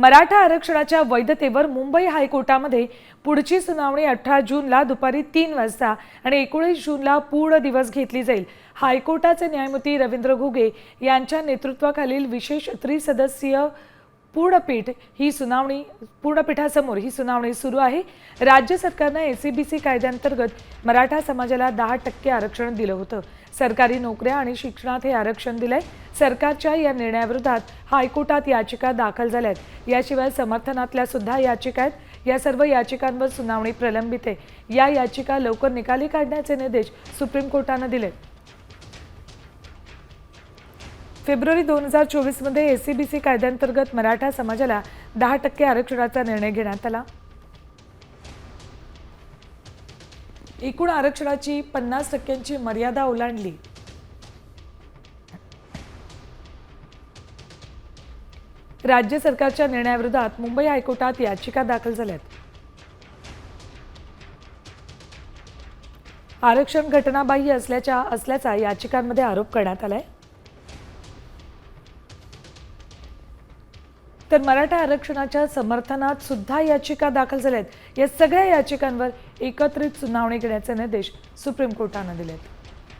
मराठा आरक्षणाच्या वैधतेवर मुंबई हायकोर्टामध्ये पुढची सुनावणी अठरा जूनला दुपारी तीन वाजता आणि एकोणीस जूनला पूर्ण दिवस घेतली जाईल. हायकोर्टाचे न्यायमूर्ती रवींद्र घुगे यांच्या नेतृत्वाखालील विशेष त्रिसदस्यीय पूर्णपीठ ही सुनावणी पूर्णपीठासमोर ही सुनावणी सुरू आहे. राज्य सरकारनं एस सी बी सी कायद्यांतर्गत मराठा समाजाला दहा टक्के आरक्षण दिलं होतं. सरकारी नोकऱ्या आणि शिक्षणात हे आरक्षण दिलंय. सरकारच्या या निर्णयाविरोधात हायकोर्टात याचिका दाखल झाल्यात. याशिवाय समर्थनातल्या सुद्धा याचिका आहेत. या सर्व याचिकांवर सुनावणी प्रलंबित आहे. या याचिका लवकर निकाली काढण्याचे निर्देश सुप्रीम कोर्टानं दिलेत. फेब्रुवारी दोन हजार चोवीसमध्ये एसीबीसी कायद्यांतर्गत मराठा समाजाला दहा टक्के आरक्षणाचा निर्णय घेण्यात आला. एकूण आरक्षणाची पन्नास टक्क्यांची मर्यादा ओलांडली. राज्य सरकारच्या निर्णयाविरोधात मुंबई हायकोर्टात याचिका दाखल झाल्यात. आरक्षण घटनाबाह्य असल्याच्या असल्याचा याचिकांमध्ये आरोप करण्यात आलाय. तर मराठा आरक्षणाच्या समर्थनात सुद्धा याचिका दाखल झाल्या आहेत या सगळ्या याचिकांवर एकत्रित सुनावणी घेण्याचे निर्देश सुप्रीम कोर्टानं दिलेत.